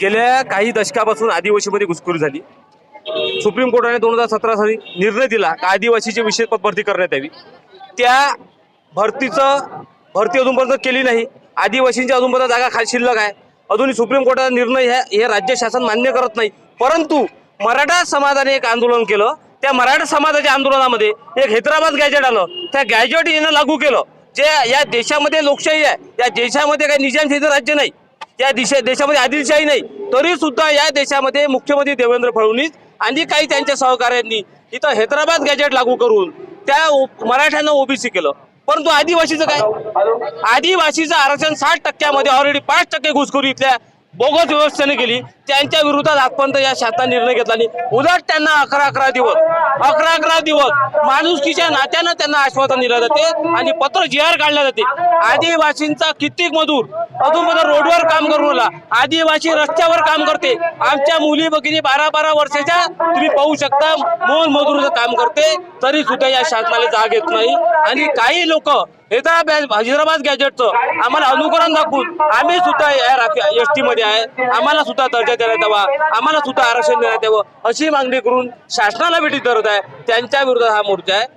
गेल्या काही दशकापासून आदिवासीमध्ये घुसखोरी झाली. सुप्रीम कोर्टाने दोन हजार सतरा साली निर्णय दिला का आदिवासीची विशेष पद भरती करण्यात यावी. त्या भरतीचं भरती अजूनपर्यंत केली नाही. आदिवासींच्या अजूनपर्यंत जागा खाली शिल्लक आहे. अजूनही सुप्रीम कोर्टाचा निर्णय हे हे राज्य शासन मान्य करत नाही. परंतु मराठा समाजाने एक आंदोलन केलं. त्या मराठा समाजाच्या आंदोलनामध्ये एक हैदराबाद गॅजेट आलं. त्या गॅजेट येणं लागू केलं. जे या देशामध्ये लोकशाही आहे या देशामध्ये काही निजामशाहीचं राज्य नाही. या दिशा देशामध्ये आदिलशाही नाही तरी सुद्धा या देशामध्ये मुख्यमंत्री देवेंद्र फडणवीस आणि काही त्यांच्या सहकाऱ्यांनी इथं हैदराबाद गॅजेट लागू करून त्या मराठ्यांना ओबीसी केलं. परंतु आदिवासीचं काय? आदिवासीचं आरक्षण साठ टक्क्यामध्ये ऑलरेडी पाच टक्के घुसखोरी इथल्या बोगस व्यवस्थेने केली. त्यांच्या विरोधात आजपर्यंत या शासनाने निर्णय घेतला नाही उलट त्यांना अकरा अकरा दिवस अकरा अकरा दिवस माणुसकीच्या नात्यानं त्यांना आश्वासन दिलं जाते आणि पत्र जी आर काढले जाते. आदिवासींचा कित्येक मजूर अजून पण रोडवर काम करून राहिला आदिवासी रस्त्यावर काम करते. आमच्या मुली भगिनी बारा बारा वर्षाच्या तुम्ही पाहू शकता मोल मजुरीचं काम करते. तरी सुद्धा या शासनाला जाग येत नाही. आणि काही लोक हैदराबाद हैदराबाद गॅजेटचं आम्हाला अनुकरण दाखवून आम्ही सुद्धा या एस टी मध्ये आहे. आम्हाला सुद्धा दर्जा देण्यात यावा. आम्हाला सुद्धा आरक्षण देण्यात यावं अशी मागणी करून शासनाला भेटी धरत आहे. त्यांच्या विरोधात हा मोर्चा आहे.